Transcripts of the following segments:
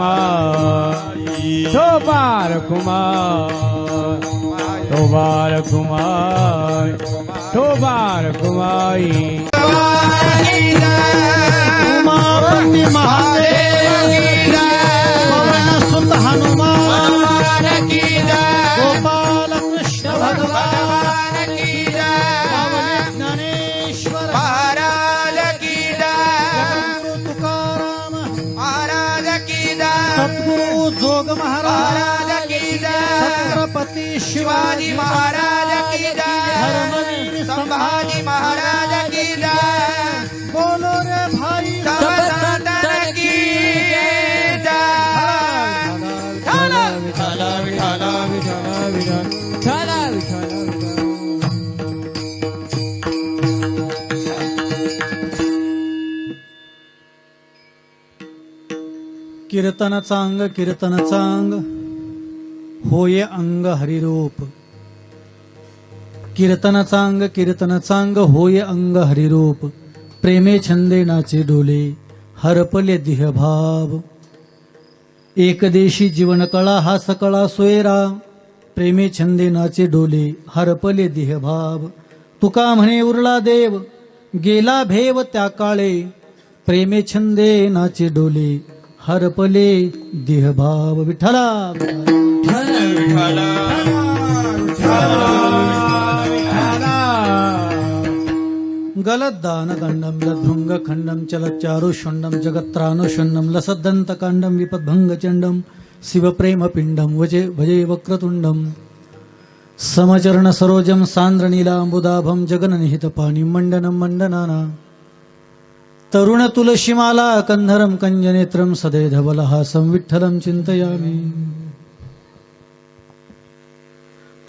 Tobar Kumar Tobar Kumar Tobar Kumar Tobar Kumar Umapati Mahadev पवन सुत हनुमान गोपाल कृष्ण भगवान शिवाजी महाराज की जय। संभाजी महाराज की जय। बोलो रे भाई। संतान की जय कीर्तनाचा अंग कीर्तनाचा अंग होय अंग हरिरूप. कीर्तनाचा अंग कीर्तनाचा अंग होय अंग हरिरूप. प्रेमे छंदे नाचे डोले हरपले दिहभाव एकदेशी जीवनकळा हा सकळा सोयरा. प्रेमे छंदे नाचे डोले हरपले दिहभाव तुका म्हणे उरला देव गेला भेव त्या काळे. प्रेमे छंदे नाचे डोले हरपले देहभाव विठ्ठला गलद्दानदण्डं गंडम चलच्चारुषुण्डं जगत्रानुषुण्डं लसद्दन्तकाण्डं विपद्भङ्गचण्डं शिवप्रेमपिण्डं वजे भजे वक्रतुण्डं समचरणसरोजं सान्द्रनीलाम्बुदाभं जगननिहितपाणिं मण्डनं मण्डनाना तरुणतुलसीमाला कन्धरं कञ्जनेत्रं तरुण तुलसीमाला कंधरम सदैधवलहासं विठ्ठलं चिन्तयामि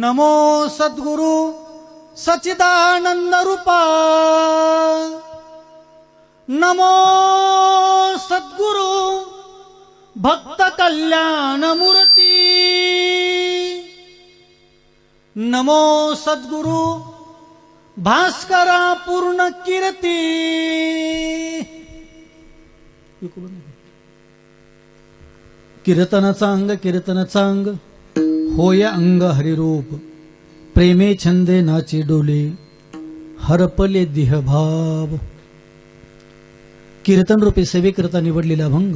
नमो सद्गुरु सचिदानंद रूपा नमो सद्गुरु भक्त कल्याण मूर्ती नमो सद्गुरु भास्करा पूर्ण कीर्ती कीर्तनाचा अंग कीर्तनाचा अंग होय अंग हरिरूप प्रेमे छंदे नाचे डोले हरपले देहभाव कीर्तन रूपी सेवेकरता निवडलेला अभंग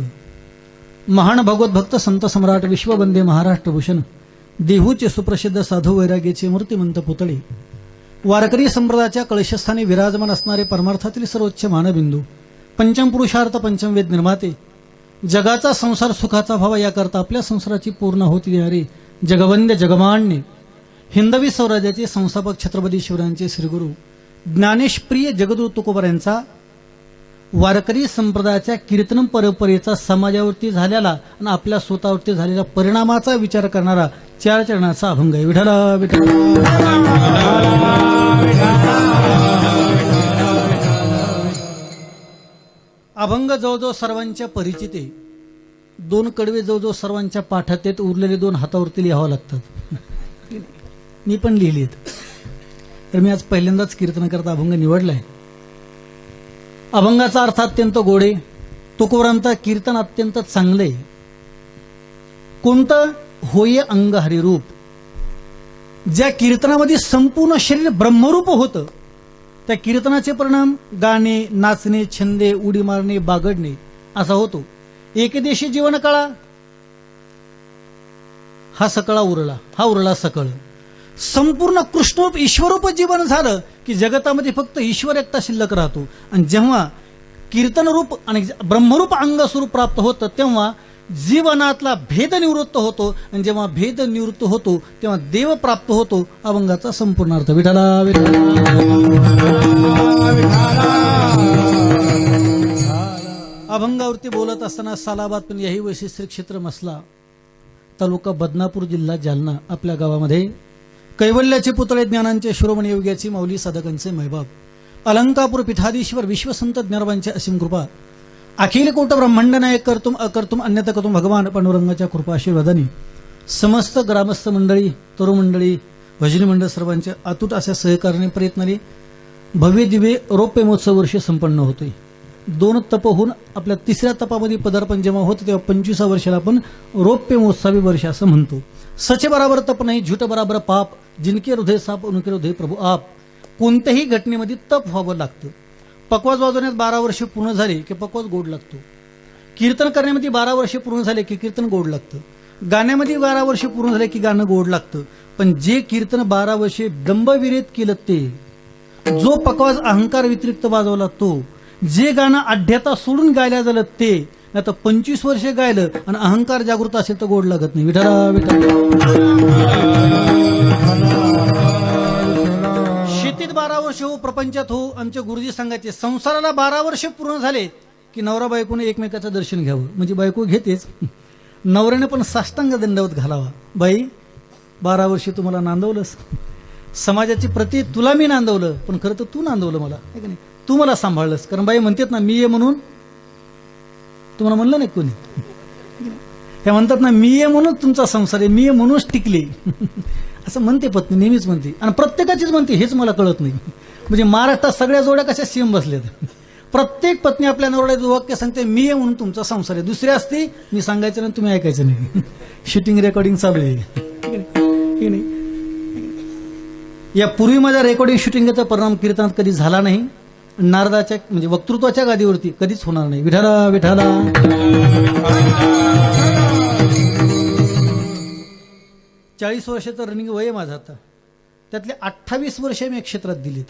महान भगवत भक्त संत सम्राट विश्वबंदे महाराष्ट्र भूषण देहूचे सुप्रसिद्ध साधू वैराग्याचे मूर्तिमंत पुतळे. वारकरी संप्रदायाच्या कळशस्थानी विराजमान असणारे परमार्थातील सर्वोच्च मानबिंदू पंचम पुरुषार्थ पंचम वेद निर्माते. जगाचा संसार सुखाचा व्हावा याकरता आपल्या संसाराची पूर्ण होती येणारी जगवंद्य जगमान्य हिंदवी स्वराज्याचे संस्थापक छत्रपती शिवरायांचे श्रीगुरु ज्ञानेशप्रिय जगदूत तुकोबर यांचा वारकरी संप्रदायाच्या कीर्तन परंपरेचा समाजावरती झालेला आणि आपल्या स्वतःवरती झालेल्या परिणामाचा विचार करणारा चार चरणाचा अभंग आहे. विठला विठल अभंग जवळजवळ सर्वांच्या परिचित आहे. दोन कडवे जवळजवळ सर्वांच्या पाठात आहेत उरलेले दोन हातावरती लिहावं लागतात मी पण लिहिलीत. तर मी आज पहिल्यांदाच कीर्तन करता अभंग निवडलाय. अभंगाचा अर्थ अत्यंत गोडे तुकोरांचा कीर्तन अत्यंत चांगले. कोणतं? होय अंग हरिरूप ज्या कीर्तनामध्ये संपूर्ण शरीर ब्रह्मरूप होतं त्या कीर्तनाचे परिणाम गाणे नाचणे छंदे उडी मारणे बागडणे असा होतो. एकदेशी जीवन काळा. हा सकळा उरला. हा उरला सकळ. संपूर्ण कृष्णरूप ईश्वरूप जीवन झालं की जगतामध्ये फक्त ईश्वर एकटा शिल्लक राहतो. आणि जेव्हा कीर्तनरूप आणि ब्रह्मरूप अंगस्वरूप प्राप्त होतं तेव्हा जीवनातला भेद निवृत्त होतो. आणि जेव्हा भेद निवृत्त होतो तेव्हा देव प्राप्त होतो. अभंगाचा संपूर्ण अर्थ विठाला. अभंगावरती बोलत असताना सालाबाद पण याही वैशिष्ट्य क्षेत्र मसला तालुका बदनापूर जिल्हा जालना आपल्या गावामध्ये कैवल्याचे पुतळे ज्ञानांचे शिरोमणी योग्याची माऊली साधकांचे मैबाब अलंकापूर पीठाधीश्वर विश्वसंत ज्ञानबांचे असीम कृपा अखिल कोट ब्रह्मांड नायक करतुम अकर्तुम अन्यथा करतुम भगवान पांडुरंगाच्या कृपा आशीर्वादाने समस्त ग्रामस्थ मंडळी तरुण मंडळी भजनी मंडळ सर्वांच्या अतूट अशा सहकार्याने प्रयत्नाने भव्य दिव्य रौप्य महोत्सव वर्ष संपन्न होते दोन तप होऊन आपल्या तिसऱ्या तपामध्ये पदार्पण जेव्हा होतं तेव्हा पंचवीसा वर्षाला आपण रौप्य महोत्सवी वर्ष असं म्हणतो. सचे बराबर तप नाही झुट बराबर पाप जिनके हृदय साप उनके हृदय प्रभू आप. कोणत्याही घटनेमध्ये तप व्हावं लागतं. पकवाज वाजवण्यात बारा वर्ष पूर्ण झाले की पकवाज गोड लागतो. कीर्तन करण्यामध्ये बारा वर्ष पूर्ण झाले की कीर्तन गोड लागतं. गाण्यामध्ये बारा वर्ष पूर्ण झाले की गाणं गोड लागतं. पण जे कीर्तन बारा वर्षे दंबविरेत केलं ते जो पकवाज अहंकार व्यतिरिक्त वाजवला तो जे गाणं अड्ड्याता सोडून गायला झालं ते नाही तर पंचवीस वर्ष गायलं आणि अहंकार जागृत असेल तर गोड लागत नाही. विठरा शेतीत बारा वर्ष हो प्रपंचात हो आमच्या गुरुजी सांगायचे संसाराला बारा वर्ष पूर्ण झाले की नवरा बायकोने एकमेकाचं दर्शन घ्यावं. म्हणजे बायको घेतेच. नवऱ्याने पण साष्टांग दंडवत घालावा. बाई बारा वर्ष तुम्हाला नांदवलंस. समाजाची प्रति तुला मी नांदवलं पण खरं तर तू नांदवलं मला. का नाही? तू मला सांभाळलंस. कारण बाई म्हणतात ना मी ये म्हणून. तुम्हाला म्हणलं नाही कोणी? हे म्हणतात ना मी ये म्हणून तुमचा संसार आहे मी ये म्हणूनच टिकले. असं म्हणते पत्नी नेहमीच म्हणते. आणि प्रत्येकाचीच म्हणते हेच मला कळत नाही. म्हणजे महाराष्ट्रात सगळ्या जोड्या कशा सीएम बसल्यात प्रत्येक पत्नी आपल्या नवऱ्याचं वाक्य सांगते मी आहे म्हणून तुमचा संसार आहे. दुसरी असते मी सांगायचं नाही तुम्ही ऐकायचं नाही. शूटिंग रेकॉर्डिंग चालू आहे. या पूर्वी माझ्या रेकॉर्डिंग शूटिंगचा परिणाम कीर्तनात कधी झाला नाही. नारदाच्या म्हणजे वक्तृत्वाच्या गादीवरती कधीच होणार नाही. विठाला विठाला चाळीस वर्षाचं रनिंग वय माझा माझं आता. त्यातले अठ्ठावीस वर्ष मी या क्षेत्रात दिलीत.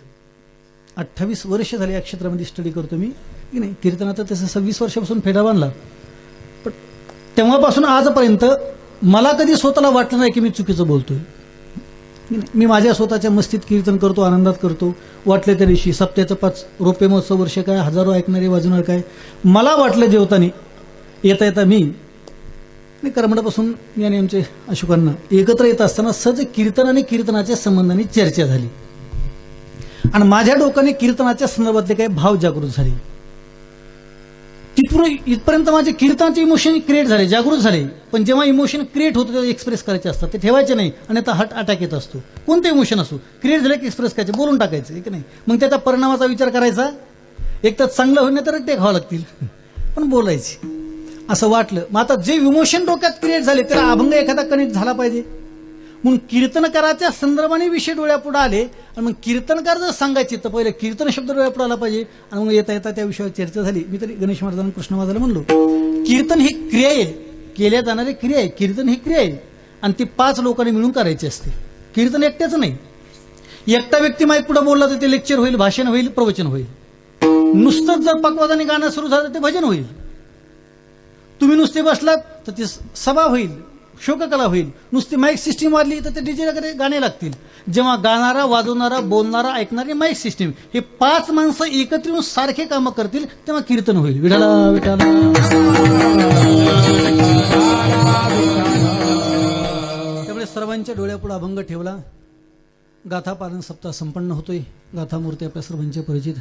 अठ्ठावीस वर्ष झाले या क्षेत्रामध्ये स्टडी करतो मी. की नाही कीर्तनाचा तसं सव्वीस वर्षापासून फेडा बांधला. पण तेव्हापासून आजपर्यंत मला कधी स्वतःला वाटलं नाही की मी चुकीचं बोलतोय. मी माझ्या स्वतःच्या मस्तीत कीर्तन करतो आनंदात करतो. वाटलं त्या दिवशी सप्त्याचं पाच रोपे महोत्सव वर्ष काय हजारो ऐकणारे वाजवणार काय? मला वाटलं जेवताना येता येता मी आणि करमडापासून मी आणि आमचे अशोकांना एकत्र येत असताना सहज कीर्तन आणि कीर्तनाच्या संबंधाने चर्चा झाली. आणि माझ्या डोक्याने कीर्तनाच्या संदर्भातले काही भाव जागृत झाले. तिथून इथपर्यंत माझे कीर्तनाचे इमोशन क्रिएट झाले जागृत झाले. पण जेव्हा इमोशन क्रिएट होतं तेव्हा एक्सप्रेस करायचे असतात. ते ठेवायचे नाही. आणि आता हट अटॅक येत असतो. कोणतं इमोशन असो? क्रिएट झालं की एक्सप्रेस करायचे. बोलून टाकायचं की नाही? मग त्याचा परिणामाचा विचार करायचा? एक तर चांगलं होईल तर ते खावं लागतील. पण बोलायचे. असं वाटलं. मग आता जे इमोशन डोक्यात क्रिएट झाले त्याला अभंग एखादा कनेक्ट झाला पाहिजे. म्हणून कीर्तनकाराच्या संदर्भाने विषय डोळ्यापुढे आले आणि मग कीर्तनकार जर सांगायचे तर पहिले कीर्तन शब्द डोळ्यापुढे आला पाहिजे आणि मग येता येता त्या विषयावर चर्चा झाली. मी तरी गणेश महाराजांना कृष्ण महाराजांना म्हणलो कीर्तन ही क्रिया आहे केल्या जाणारी क्रिया आहे कीर्तन ही क्रिया आहे आणि ती पाच लोकांनी मिळून करायची असते. कीर्तन एकट्याच नाही. एकटा व्यक्ती माहीत पुढे बोलला तर ते लेक्चर होईल भाषण होईल प्रवचन होईल. नुसतंच जर पकवादाने गाणं सुरू झालं तर ते भजन होईल. तुम्ही नुसते बसलात तर ती सभा होईल. शोककला होईल. नुसती माईक सिस्टीम वाजली तर ते डीजे वगैरे गाणे लागतील. जेव्हा गाणारा वाजवणारा बोलणारा ऐकणारी माईक सिस्टीम हे पाच माणसं एकत्र येऊन सारखे कामं करतील तेव्हा कीर्तन होईल. विठाला विठाला त्यामुळे सर्वांच्या डोळ्यापुढे अभंग ठेवला. गाथा पालन सप्ताह संपन्न होतोय. गाथा मूर्ती आपल्या सर्वांच्या परिचित.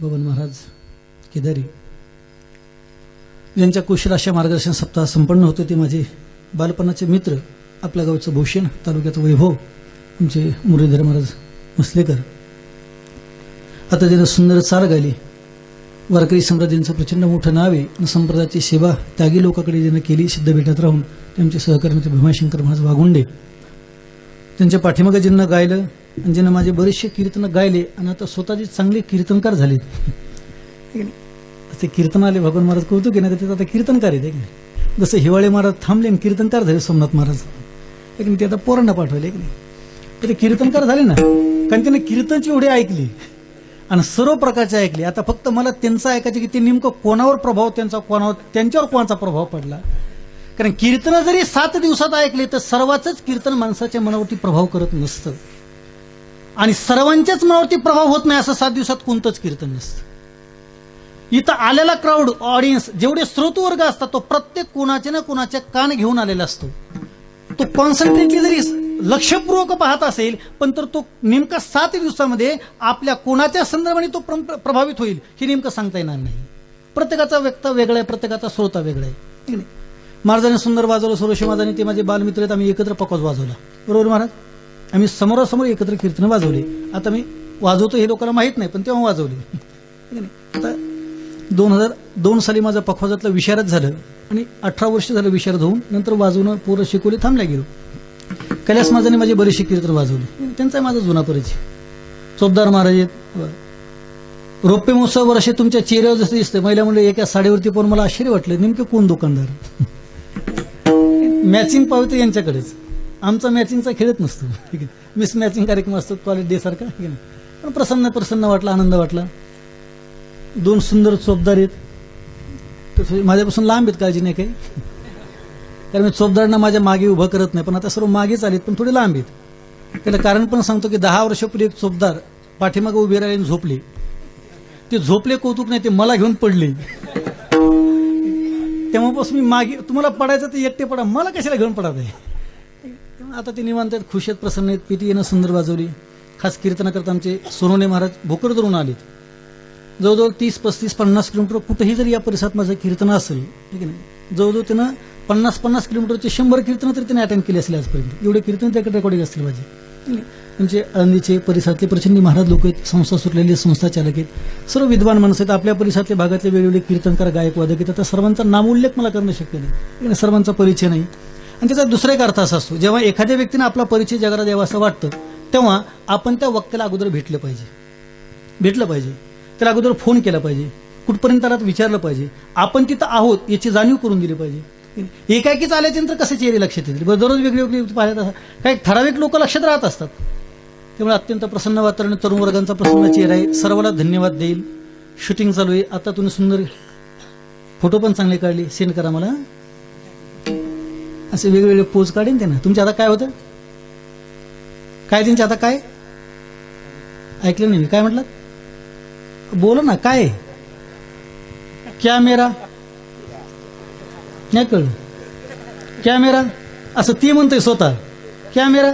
बबन महाराज केदारी. ज्यांच्या कुशल अशा मार्गदर्शन सप्ताह संपन्न होते ते माझे. बालपणाचे मित्र आपल्या गावचं भूषण तालुक्याचं वैभव आमचे मुरलीधर महाराज मसलेकर आता त्यानं सुंदर चाल गायली वारकरी सम्राज्यांचं प्रचंड मोठं नाव आहे आणि संप्रदायाची सेवा त्यागी लोकांकडे ज्यानं केली सिद्ध भेटत राहून त्यांचे सहकारी मित्र भीमाशंकर महाराज वागुंडे त्यांच्या पाठीमागे ज्यांना गायलं आणि ज्यांना माझे बरेचसे कीर्तन गायले आणि आता स्वतःचे चांगले कीर्तनकार झाले ते कीर्तन आले भगवान महाराज कौतुक आहे ना त्याचं आता कीर्तनकार आहेत की जसं हिवाळे महाराज थांबले आणि कीर्तनकार झाले सोमनाथ महाराज. एक ते आता पोरांना पाठवले एक की नाही ते कीर्तनकार झाले ना कारण त्यांनी कीर्तनची एवढी ऐकली. आणि सर्व प्रकारचे ऐकले. आता फक्त मला त्यांचं ऐकायचं की ते नेमकं कोणावर प्रभाव त्यांचा कोणावर त्यांच्यावर कोणाचा प्रभाव पडला? कारण कीर्तन जरी सात दिवसात ऐकले तर सर्वांचंच कीर्तन माणसाच्या मनावरती प्रभाव करत नसतं. आणि सर्वांच्याच मनावरती प्रभाव होत नाही असं सात दिवसात कोणतंच कीर्तन नसतं. इथं आलेला क्राऊड ऑडियन्स जेवढे स्रोतवर्ग असतात तो प्रत्येक कोणाच्या ना कोणाचे कान घेऊन आलेला असतो. तो कॉन्सन्ट्रेटली जरी लक्षपूर्वक पाहत असेल पण तर तो नेमका सात दिवसामध्ये आपल्या कोणाच्या संदर्भाने तो प्र- प्रभावित होईल हे नेमकं सांगता येणार नाही. प्रत्येकाचा व्यक्त वेगळा आहे प्रत्येकाचा श्रोता वेगळा आहे. नाही? महाराजांनी सुंदर वाजवलं सुरेश महाराजांनी ते माझे बालमित्र आहेत आम्ही एकत्र पकवाज वाजवला. बरोबर महाराज? आम्ही समोरासमोर एकत्र कीर्तन वाजवले. आता मी वाजवतो हे लोकांना माहीत नाही पण तेव्हा वाजवले. नाही? आता दोन हजार दोन साली माझं पखवाजातलं विशारद झालं आणि अठरा वर्ष झालं विशारद होऊन नंतर वाजवणं पोरं शिकवले थांबल्या गेलो. कैलास माझाने माझे बरेचसे कीर्तन वाजवले. त्यांचा माझा जुना परिचय. चोपदार महाराज आहेत. बरं. रौप्य महोत्सवावर असे तुमच्या चेहऱ्यावर जसं दिसतं महिला म्हणजे एका साडीवरती पण मला आश्चर्य वाटलं. नेमके कोण दुकानदार? मॅचिंग पावते यांच्याकडेच. आमचा मॅचिंगचा खेळत नसतो. ठीक आहे. मिस मॅचिंग कार्यक्रम असतो कॉलेज डे सारखा. ठीक आहे ना? पण प्रसन्न प्रसन्न वाटला आनंद वाटला. दोन सुंदर चोपदार आहेत. तसं माझ्यापासून लांब आहेत काळजी नाही काही. कारण मी चोपदारांना माझ्या मागे उभं करत नाही पण आता सर्व मागेच आलेत पण थोडे लांब आहेत. त्याला कारण पण सांगतो की दहा वर्षापूर्वी एक चोपदार पाठीमागे उभे राहिले आणि झोपले. ते झोपले कौतुक नाही ते मला घेऊन पडले. तेव्हापासून मी मागे तुम्हाला पडायचं ते एकटे पडा मला कशाला घेऊन पडत आहे आता ते निवांत आहेत खुश आहेत प्रसन्न आहेत पिती येणं सुंदर वाजवली. खास कीर्तनाकरता आमचे सोनोने महाराज भोकर धरून आलेत. जवळजवळ तीस पस्तीस पन्नास किलोमीटर कुठेही जर या परिसरात माझं कीर्तन असेल ठीक आहे ना? जवळजवळ त्यानं पन्नास पन्नास किलोमीटरचे शंभर कीर्तन तरी त्याने अटेंड केले असले आजपर्यंत. एवढे कीर्तन त्याकडे रेकॉर्डिंग असतील माझे. म्हणजे आहे? परिसरातले प्रचंडी महाराज लोक आहेत संस्था सुटलेले संस्था चालक आहेत. सर्व विद्वान माणसं आहेत. आपल्या परिसरातल्या भागातले वेगवेगळे कीर्तनकार गायक वादक आहेत. आता सर्वांचा नामोल्लेख मला करणं शक्य नाही. ठीक आहे सर्वांचा परिचय नाही. आणि त्याचा दुसरा एक अर्थ असा असतो जेव्हा एखाद्या व्यक्तीने आपला परिचय जगाला द्यावा असं वाटतं तेव्हा आपण त्या वक्त्याला अगोदर भेटलं पाहिजे. भेटलं पाहिजे. त्याला अगोदर फोन केला पाहिजे. कुठपर्यंत त्याला विचारलं पाहिजे. आपण तिथं आहोत याची जाणीव करून दिली पाहिजे. एकाएकीच आल्याच्यानंतर कसे चेहरे लक्षात येतील दररोज वेगळी वेगळी असतात. काही ठराविक लोक लक्षात राहत असतात. त्यामुळे अत्यंत प्रसन्न वातावरण तरुण वर्गांचा प्रसन्न चेहरा आहे. सर्वांना धन्यवाद देईल. शूटिंग चालू आहे. आता तुम्ही सुंदर फोटो पण चांगले काढले. सेंड करा मला. असे वेगवेगळे पोज काढेन ते ना तुमचे आता काय होतं? काय त्यांचे आता काय? ऐकलं नाही मी. काय म्हटलं बोलो ना काय क्या मेरा नाही कळलं. कॅमेरा? असं ती म्हणते स्वतः. कॅमेरा?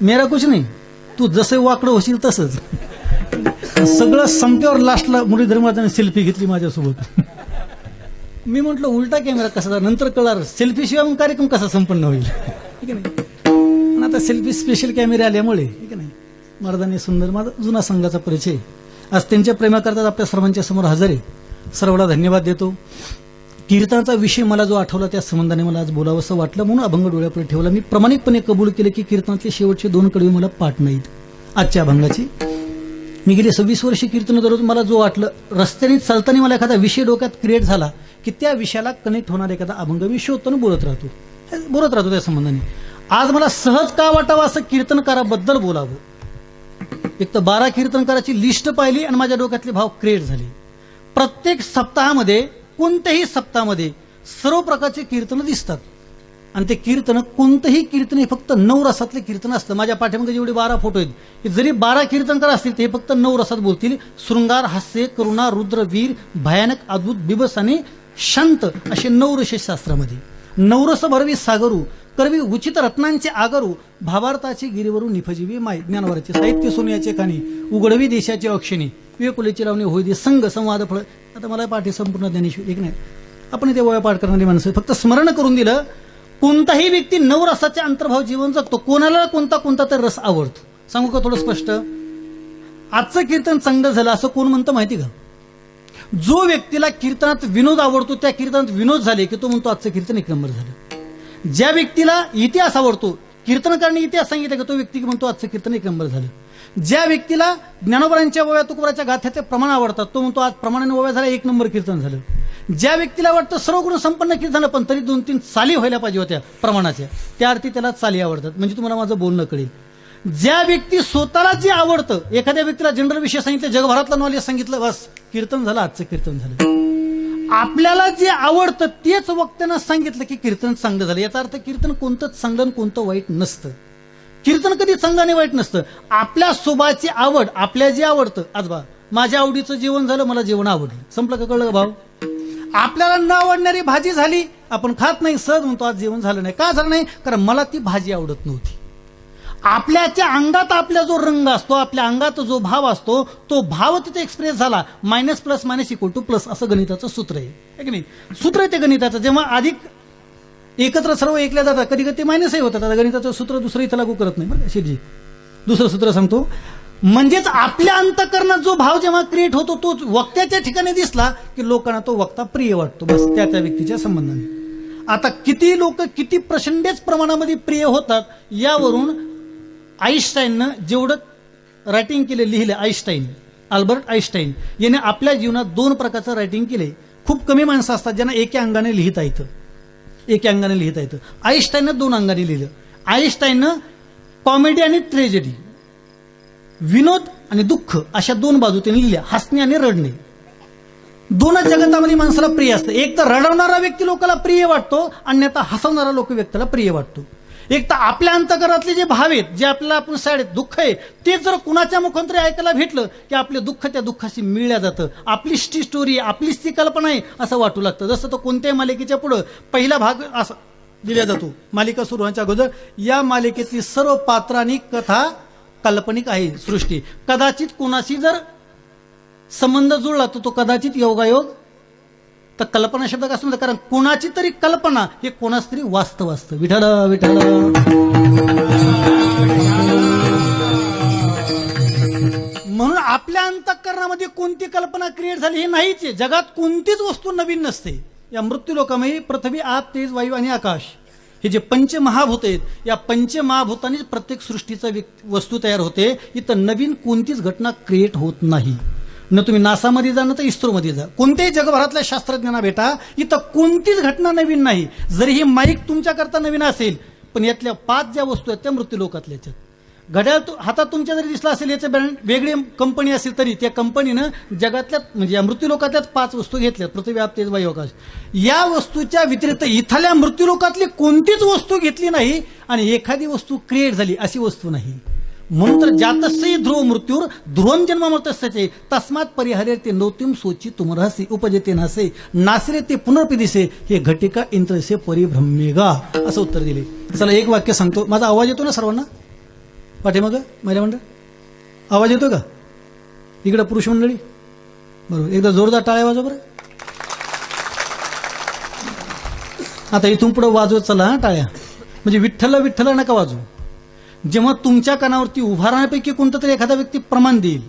मेरा कुछ नाही. तू जसं वाकडं होशील तसंच. सगळं संपल्यावर लास्टला मुरलीधर महाराजांनी सेल्फी घेतली माझ्यासोबत. मी म्हटलं उलटा कॅमेरा कसा नंतर कळणार सेल्फी शिवाय मग कार्यक्रम कसा संपन्न होईल? ठीक आहे आता सेल्फी स्पेशल कॅमेरे आल्यामुळे ठीक आहे महाराजांनी सुंदर माझा जुना संघाचा परिचय. आज त्यांच्या प्रेमाकरता आपल्या सर्वांच्या समोर हजर आहे. सर्वांना धन्यवाद देतो. कीर्तनाचा विषय मला जो आठवला त्या संबंधाने मला आज बोलावंसं वाटलं. म्हणून अभंग डोळ्यापुढे ठेवला. मी प्रमाणितपणे कबूल केले की कीर्तनातले शेवटचे दोन कडवे मला पाठ नाहीत. आजच्या अभंगाची. मी गेली सव्वीस वर्ष कीर्तन करत मला जो वाटलं रस्त्याने चालताना मला एखादा विषय डोक्यात क्रिएट झाला की त्या विषयाला कनेक्ट होणारा एखादा अभंग मी शोधतो आणि बोलत राहतो. बोलत राहतो त्या संबंधाने. आज मला सहज का वाटावं असं कीर्तनकाराबद्दल बोलावं? एक तर बारा कीर्तनकाराची लिस्ट पाहिली आणि माझ्या डोक्यातले भाव क्रिएट झाले. प्रत्येक सप्ताहामध्ये कोणत्याही सप्ताहामध्ये सर्व प्रकारचे कीर्तन दिसतात. आणि ते कीर्तन कोणतंही कीर्तन हे फक्त नऊ रसातले कीर्तन असतं. माझ्या पाठीमध्ये जेवढे बारा फोटो आहेत जरी बारा कीर्तनकार असतील ते फक्त नऊ रसात बोलतील. शृंगार हास्य करुणा रुद्र वीर भयानक अद्भुत बिबस आणि शांत असे नऊ शास्त्रामध्ये नवरस भरवी सागरू करवी उचित रत्नांचे आगरू भावार्थाची गिरीवरून निफजीवी माय ज्ञानवराचे साहित्य सोन्याचे खाणी उघडवी देशाचे अक्षणी. विवेकुलेची लावणी होई दे संघ संवाद फळ. आता मला पाठी संपूर्ण ज्ञानेश्वर एक नाही. आपण इथे वया पाठ करणारी माणसं फक्त स्मरण करून दिलं कोणताही व्यक्ती नवरसाचे अंतर्भाव जीवन जगतो. कोणाला कोणता कोणता तर रस आवडतो? सांगू का थोडं स्पष्ट? आजचं कीर्तन चांगलं झालं असं कोण म्हणतं माहिती का? जो व्यक्तीला कीर्तनात विनोद आवडतो त्या कीर्तनात विनोद झाले की तो म्हणतो आजचं कीर्तन एक नंबर झालं. ज्या व्यक्तीला इतिहास आवडतो कीर्तनकारांनी इतिहास सांगितलं की तो व्यक्ती म्हणतो आजचं कीर्तन एक नंबर झालं. ज्या व्यक्तीला ज्ञानोबरांच्या ओव्या तुकोबराच्या गाथ्याचे प्रमाण आवडतात तो म्हणतो आज प्रमाणाने ओव्या झाला एक नंबर कीर्तन झालं. ज्या व्यक्तीला वाटतं सर्व गुण संपन्न कीर्तन झालं पण तरी दोन तीन चाली व्हायला पाहिजे होत्या प्रमाणाच्या त्या अर्थी त्याला चाली आवडतात. म्हणजे तुम्हाला माझं बोलणं कळेल. ज्या व्यक्ती स्वतःला जे आवडतं एखाद्या व्यक्तीला जनरल विषय सांगितलं जगभरातलं नॉलेज सांगितलं बस कीर्तन झालं आजचं कीर्तन झालं. आपल्याला जे आवडतं तेच वक्त्यानं सांगितलं की कीर्तन चांगलं झालं. याचा अर्थ कीर्तन कोणतंच चांगलं आणि कोणतं वाईट नसतं. कीर्तन कधी चांगलं आणि वाईट नसतं. आपल्या स्वभावाची आवड आपल्या जे आवडतं आज बा माझ्या आवडीचं जेवण झालं मला जेवण आवडलं. संपलं का कळलं भाऊ? आपल्याला न आवडणारी भाजी झाली आपण खात नाही सहज म्हणतो आज जेवण झालं नाही. का झालं नाही? कारण मला ती भाजी आवडत नव्हती. आपल्याच्या अंगात आपला जो रंग असतो आपल्या अंगात जो भाव असतो तो भाव तिथे एक्सप्रेस झाला. Minus plus minus equal to plus असं गणिताचं सूत्र आहे. की नाही? सूत्र आहे ते गणिताचं. जेव्हा अधिक एकत्र सर्व ऐकल्या जातात कधी कधी ते मायनसही होतात. आता गणिताचं सूत्र दुसरं इथं लागू करत नाही बरं का, दुसरं सूत्र सांगतो. म्हणजेच आपल्या अंतकरणात जो भाव जेव्हा क्रिएट होतो तो वक्त्याच्या ठिकाणी दिसला की लोकांना तो वक्ता प्रिय वाटतो. बस त्या त्या व्यक्तीच्या संबंधाने. आता किती लोक किती प्रचंडच प्रमाणामध्ये प्रिय होतात यावरून आईन्स्टाईननं जेवढं रायटिंग केले लिहिले आईन्स्टाईन अल्बर्ट आईन्स्टाईन याने आपल्या जीवनात दोन प्रकारचं रायटिंग केले. खूप कमी माणसं असतात ज्यांना एका अंगाने लिहिता येतं. एका अंगाने लिहिता येतं. आईन्स्टाईननं दोन अंगाने लिहिलं. आईन्स्टाईननं कॉमेडी आणि ट्रेजेडी विनोद आणि दुःख अशा दोन बाजू त्यांनी लिहिल्या हसणे आणि रडणे. दोनच जगतामध्ये माणसाला प्रिय असतं. एक तर रडवणारा व्यक्ती लोकांना प्रिय वाटतो अन्यथा हसवणारा लोक व्यक्तीला प्रिय वाटतो. एक तर आपल्या अंतकरातले जे भाव आहेत जे आपल्याला आपण साईड दुःख आहे ते जर कुणाच्या मुखांतरी ऐकायला भेटलं की आपले दुःख त्या दुःखाशी मिळल्या जातं. आपलीच ती स्टोरी आपलीच ती कल्पना आहे असं वाटू लागतं. जसं तो कोणत्याही मालिकेच्या पुढं पहिला भाग असा दिला जातो मालिका सुरू होण्याच्या अगोदर या मालिकेतली सर्व पात्र आणि कथा काल्पनिक आहे सृष्टी. कदाचित कोणाशी जर संबंध जुळला तर तो कदाचित योगायोग तर कल्पना शब्द का समजा कारण कोणाची तरी कल्पना हे कोणाच तरी वास्तव असतं. विठल विठल म्हणून आपल्या अंतःकरणामध्ये कोणती कल्पना क्रिएट झाली हे नाहीच आहे. जगात कोणतीच वस्तू नवीन नसते. या मृत्यू लोकामध्ये पृथ्वी आप तेज वायू आणि आकाश हे जे पंचमहाभूत आहेत या पंचमहाभूतांनीच प्रत्येक सृष्टीचा वस्तू तयार होते. इथं नवीन कोणतीच घटना क्रिएट होत नाही. न तुम्ही नासामध्ये जा न तर इस्रोमध्ये जा. कोणत्याही जगभरातल्या शास्त्रज्ञांना भेटा इथं कोणतीच घटना नवीन नाही. जरी ही माईक तुमच्याकरता नवीन असेल पण यातल्या पाच ज्या वस्तू आहेत त्या मृत्यू लोकातल्याच्या घड्याळ तु- हातात तुमच्या जरी दिसला असेल याचं ब्रँड वेगळी कंपनी असेल तरी त्या कंपनीनं जगातल्या म्हणजे या मृत्यूलोकातल्याच पाच वस्तू घेतल्यात. पृथ्वी आप तेज या वस्तूच्या व्यतिरिक्त इथल्या मृत्यूलोकातली कोणतीच वस्तू घेतली नाही आणि एखादी वस्तू क्रिएट झाली अशी वस्तू नाही. म्हणून तर जातस्य ध्रुव मृत्यूर ध्रुवम जन्म मृतस्य तस्मात परिहार्य ते नोतिम सोची तुमरहसी उपजते नासे नासरे ते पुनर्पिदिसे हे घटिका इंद्रसे परिभ्रमेगा असं उत्तर दिले. चला एक वाक्य सांगतो. माझा आवाज येतो ना सर्वांना? पाठीमाग महिला मंडळ? आवाज येतो का? इकडं पुरुष मंडळी? बरोबर. एकदा जोरदार टाळ्या वाजवा बरं. आता इथून पुढे वाजवत चला हा टाळ्या. म्हणजे विठ्ठल विठ्ठल नका वाजू जेव्हा तुमच्या कानावरती उभारण्यापैकी कोणता तरी एखादा व्यक्ती प्रमाण देईल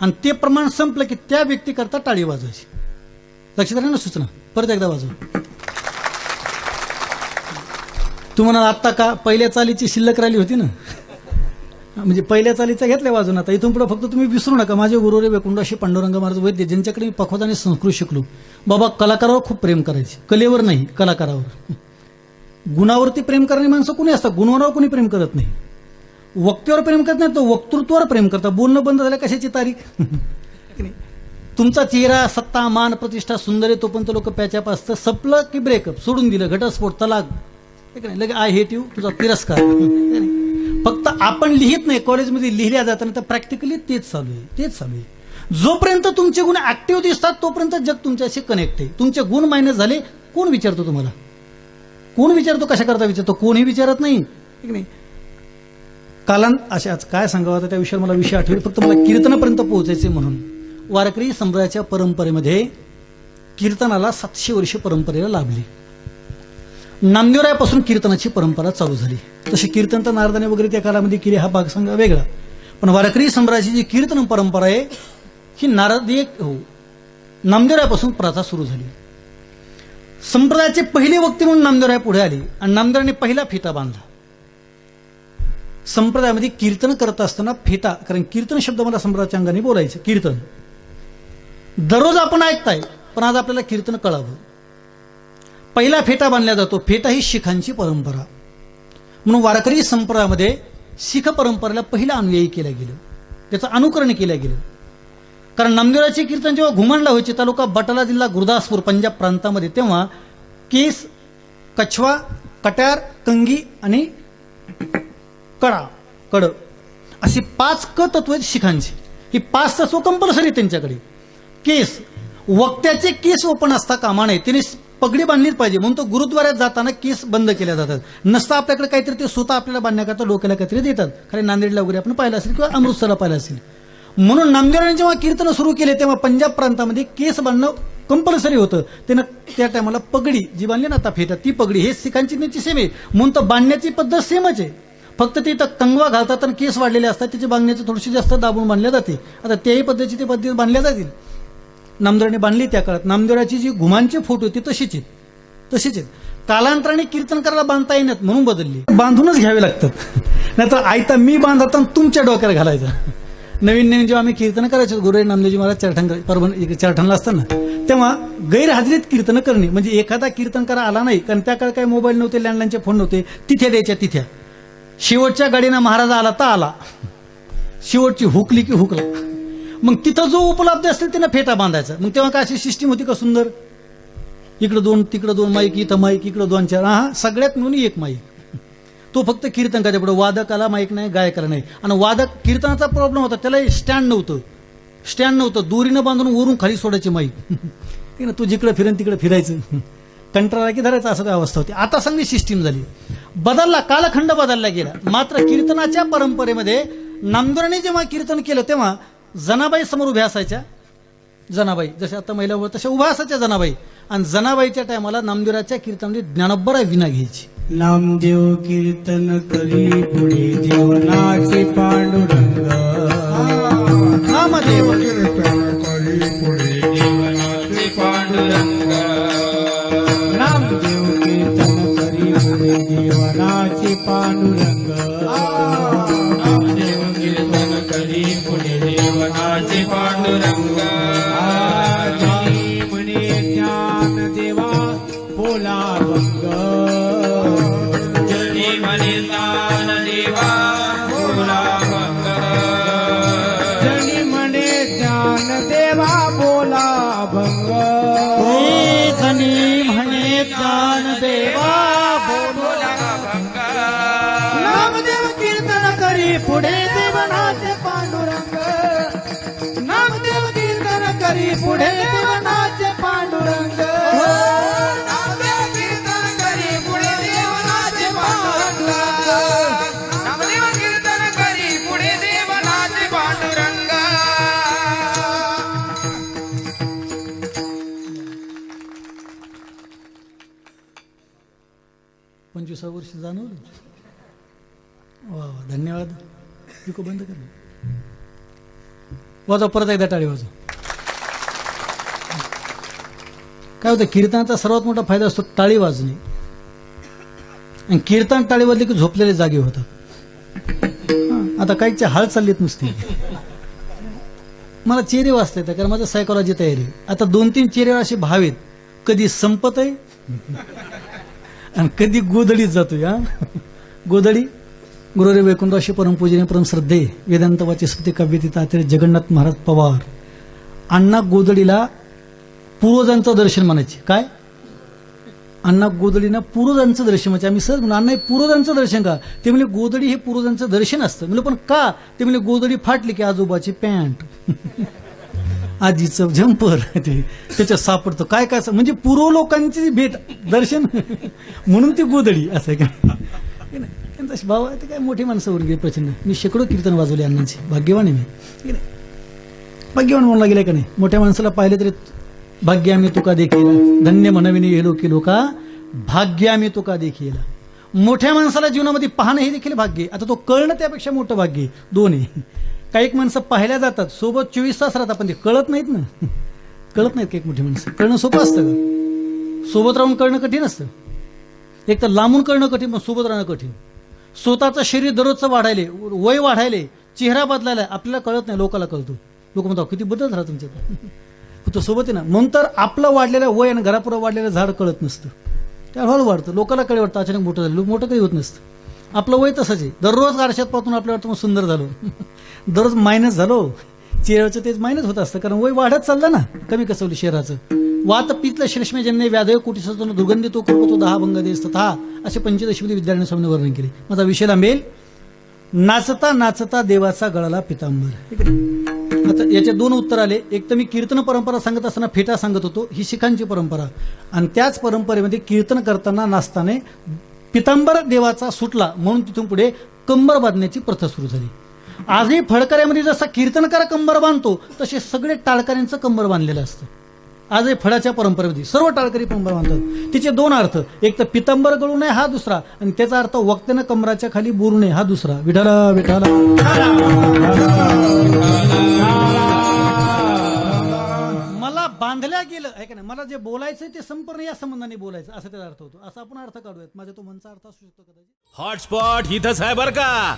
आणि ते प्रमाण संपलं की त्या व्यक्तीकरता टाळी वाजवायची. लक्षात राहा ना सूचना? परत एकदा वाजव. तुम्हाला आत्ता का? पहिल्या चालीची शिल्लक राहिली होती ना? म्हणजे पहिल्या चालीचा घेतल्या वाजून आता इथून पुढे फक्त तुम्ही विसरू नका. माझे गुरुरे वेकुंडाशी पांडुरंग महाराज वैद्य ज्यांच्याकडे मी पखवाद आणि संस्कृत शिकलो. बाबा कलाकारावर खूप प्रेम करायचे. कलेवर नाही कलाकारावर. गुणावरती प्रेम करणारी माणसं कुणी असतात? गुणावर कोणी प्रेम करत नाही. वक्त्यावर प्रेम करत नाही तो वक्तृत्वावर प्रेम करतात बोलणं बंद झालं कशाची तारीख? नाही? तुमचा चेहरा सत्ता मान प्रतिष्ठा सुंदर आहे तोपर्यंत लोक पॅचअप असतं. सपलं की ब्रेकअप सोडून दिलं घटस्फोट तलाक. नाही? लगे आय हेट यू तुझा तिरस्कार. फक्त आपण लिहित नाही कॉलेजमध्ये लिहिल्या जाताना तर प्रॅक्टिकली तेच चालू आहे तेच चालू आहे. जोपर्यंत तुमचे गुण ऍक्टिव्ह दिसतात तोपर्यंत जग तुमच्याशी कनेक्ट आहे. तुमचे गुण मायनस झाले कोण विचारतो तुम्हाला? कोण विचारतो कशा करता विचारतो? कोणी विचारत नाही. नाही? कालांत अशाच काय सांगावं आता त्या विषयावर मला विषय आठवेल. फक्त मला कीर्तनापर्यंत पोहोचायचे म्हणून. वारकरी समुदायाच्या परंपरेमध्ये कीर्तनाला सातशे वर्ष परंपरेला लाभली. नामदेवरायापासून कीर्तनाची परंपरा चालू झाली. तशी कीर्तन तर नारदाने वगैरे त्या काळामध्ये केली हा भाग सांगा वेगळा. पण वारकरी संप्रदायाची जी कीर्तन परंपरा आहे ही नारदीय हो. नामदेवरायापासून प्रथा सुरू झाली. संप्रदायाचे पहिले वक्ते म्हणून नामदेवराय पुढे आले आणि नामदेवराने पहिला फिता बांधला. संप्रदायामध्ये कीर्तन करत असताना फेटा कारण कीर्तन शब्द मला संप्रदायाच्या अंगाने बोलायचं कीर्तन. दररोज आपण ऐकताय पण आज आपल्याला कीर्तन कळावं. पहिला फेटा बांधला जातो फेटा ही शिखांची परंपरा. म्हणून वारकरी संप्रदायामध्ये शिख परंपरेला पहिला अनुयायी केलं गेलं. त्याचं अनुकरण केलं गेलं. कारण नामदेवराचे कीर्तन जेव्हा घुमांडला व्हायचे तालुका बटाला जिल्हा गुरदासपूर पंजाब प्रांतामध्ये तेव्हा केस कछवा कट्यार कंगी आणि कडा कड. अशी पाच क तत्व आहेत शिखांची. ही पाच तत्व कंपल्सरी त्यांच्याकडे. केस. वक्त्याचे केस ओपन असता कामा नये. तिने पगडी बांधलीच पाहिजे. म्हणून तो गुरुद्वाऱ्यात जाताना केस बंद केल्या जातात. नसता आपल्याकडे काहीतरी ते स्वतः आपल्याला बांधण्याकरता डोक्याला काहीतरी देतात. खाली नांदेडला वगैरे आपण पाहिलं असेल किंवा अमृतसरला पाहिलं असेल. म्हणून नामदेवरांनी जेव्हा कीर्तन सुरू केले तेव्हा पंजाब प्रांतामध्ये केस बांधणं कंपल्सरी होतं. त्यानं त्या टायमाला पगडी जी बांधली ना आता फेटा ती पगडी हे सिखांची त्यांची सेम आहे. म्हणून तर बांधण्याची पद्धत सेमच आहे. फक्त ते कंगवा घालतात आणि केस वाढलेले असतात. त्याची बांधण्याची थोडीशी जास्त दाबून बांधल्या जाते. आता त्याही पद्धतीची ते पद्धती बांधल्या जातील. नामदेवाने बांधली त्या काळात. नामदेवराची जी घुमांचे फोटो होती तशीच तशीच कालांतराने कीर्तन करायला बांधता येण्यात म्हणून बदलली. बांधूनच घ्यावे लागतात. नाहीतर आयता मी बांधत तुमच्या डोक्याला घालायचा. नवीन नवीन जेव्हा आम्ही कीर्तन करायचो गुरुजी नामदेवजी महाराज चरठण परभण चरठणला असताना तेव्हा गैरहजेरीत कीर्तन करणे म्हणजे एखादा कीर्तन करा आला नाही कारण त्या काळात काही मोबाईल नव्हते लँडलाईनचे फोन नव्हते तिथे द्यायच्या तिथ्या. शेवटच्या गाडीनं महाराज आला तर आला. शेवटची हुकली की हुकला. मग तिथं जो उपलब्ध असेल तिनं फेटा बांधायचा. मग तेव्हा काय अशी सिस्टीम होती का सुंदर? इकडं दोन तिकडं दोन माईक इथं माईक इकडं दोन चार. हा सगळ्यात मिळून एक माईक. तो फक्त कीर्तन करायचा पुढे वादकाला माईक नाही गायकाला नाही. आणि वादक कीर्तनाचा प्रॉब्लेम होता. त्याला स्टँड नव्हतं. स्टँड नव्हतं. दोरीनं बांधून वरून खाली सोडायची माईक. ते ना तू जिकडे फिरेन तिकडे फिरायचं. कंटाळा की धरायचं असं काय अवस्था होती आता चांगली सिस्टीम झाली बदलला कालखंड बदलला गेला मात्र कीर्तनाच्या परंपरेमध्ये नामदेवाने जेव्हा कीर्तन केलं तेव्हा जनाबाई समोर उभ्या असायच्या जनाबाई जशा आता महिला उभ्या तशा उभ्या असायच्या जनाबाई आणि जनाबाईच्या टायमाला नामदेवराच्या कीर्तनामध्ये ज्ञानोबरा विना घ्यायची नामदेव कीर्तन करी पुढे जीवनाचे पांडुरंग नामदेव नामदेव वर्षी जाणवलं वा वा धन्यवाद. इको बंद कर वाजव परत एकदा टाळी वाजव. काय होतं कीर्तनाचा सर्वात मोठा फायदा असतो टाळी वाजणे. आणि कीर्तन टाळी वाजली की झोपलेले जागे होतात. आता काहीच्या हाल चाललीत नुसती. मला चेहरे वाचता येतात कारण माझं सायकोलॉजी तयारी आता दोन तीन चेहरे असे भाव आहेत कधी संपत आहे आणि कधी गोदडीत जातो या गोधडी? गुरुरे वैकुंठाशी परमपूजने परम श्रद्धे वेदांत वाचस्पती काव्यती तात्रे जगन्नाथ महाराज पवार. अण्णा गोदडीला पूर्वजांचं दर्शन म्हणायचे. काय? अण्णा गोधडीना पूर्वजांचं दर्शन म्हणजे आम्ही सहज म्हणून अण्णा हे पूर्वजांचं दर्शन का? ते म्हणजे गोदडी हे पूर्वजांचं दर्शन असतं. म्हणजे पण का? ते म्हणजे गोदडी फाटली की आजोबाची पॅन्ट. आजीचं झंपर. ते त्याच्यात सापडतं. काय काय म्हणजे पूर्व लोकांची भेट दर्शन. म्हणून ती गोदडी असं काय त्यांचा भाव आहे ते काय मोठी माणसं होऊन गेली प्रचंड. मी शेकडो कीर्तन वाजवले अण्णांची. भाग्यवान आहे मी. भाग्यवान म्हणला गेले का नाही? मोठ्या माणसाला पाहिले तरी भाग्यामी तुका देखील. धन्य म्हणविने गेलो की लोका भाग्यामी तुका देखील. मोठ्या माणसाला जीवनामध्ये पाहणं हे देखील भाग्य आता तो कळणं त्यापेक्षा मोठं भाग्य दोन आहे. काही एक माणसं पाहिल्या जातात. सोबत चोवीस तास राहतात पण ते कळत नाहीत ना. कळत नाहीत काही एक मोठी माणसं? कळणं सोपं असतं का? सोबत राहून कळणं कठीण असतं. एक तर लांबून कळणं कठीण पण सोबत राहणं कठीण. स्वतःचं शरीर दररोजचं वाढायले वय वाढायले चेहरा बदलायला आपल्याला कळत नाही लोकाला कळतो. लोक म्हणतात किती बदल झाला तुमच्यात तो सोबत आहे ना. म्हणून तर आपलं वाढलेलं वय आणि घरापुढं वाढलेलं झाड कळत नसतं. त्या हळू वाढतं. लोकाला कळे वाटतं अचानक मोठं झालं. मोठं काही होत नसतं. आपलं वय तसंच आहे. दररोज आरशात पाहून आपल्याला वाटतं मग सुंदर झालो. दररोज मायनस झालो. चेहऱ्याचं तेच मायनस होत असतं कारण वय वाढत चाललं ना कमी कसवली शहराचं वात पितलं श्लेष्मजन्य व्याधय कुठे दुर्गंधी तो करतो दहा भंग देस तथा असे पंचदशीमध्ये विद्यार्थ्यांनी स्वामी वर्णन केले. माझा विषय लांबेल नाचता नाचता देवाचा गळाला पितांबर. आता याचे दोन उत्तर आले. एक तर मी कीर्तन परंपरा सांगत असताना फेटा सांगत होतो ही शिखांची परंपरा. आणि त्याच परंपरेमध्ये कीर्तन करताना नाचताना पितांबर देवाचा सुटला म्हणून तिथून पुढे कंबर बांधण्याची प्रथा सुरू झाली. आजही फडकऱ्यामध्ये जसा कीर्तनकार कंबर बांधतो तसे सगळे टाळकऱ्यांचं कंबर बांधलेलं असतं. आजही फळाच्या परंपरेमध्ये सर्व टाळकरी कंबर बांधतात. तिचे दोन अर्थ एक तर पितांबर गळू नये हा दुसरा आणि त्याचा अर्थ वक्त्यानं कमराच्या खाली बोलू नये हा दुसरा. विठाला विठाला मला गेलं आहे का नाही? मला जे बोलायचंय ते संपूर्ण या संबंधाने बोलायचं असं त्याचा अर्थ होतो. असा आपण अर्थ काढूयात. माझ्या तो मनचा अर्थ असू शकतो कदाचित. हॉटस्पॉट इथंच आहे बर का?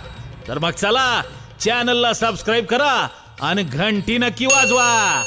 तर मग चला चॅनलला सबस्क्राईब करा आणि घंटी नक्की वाजवा?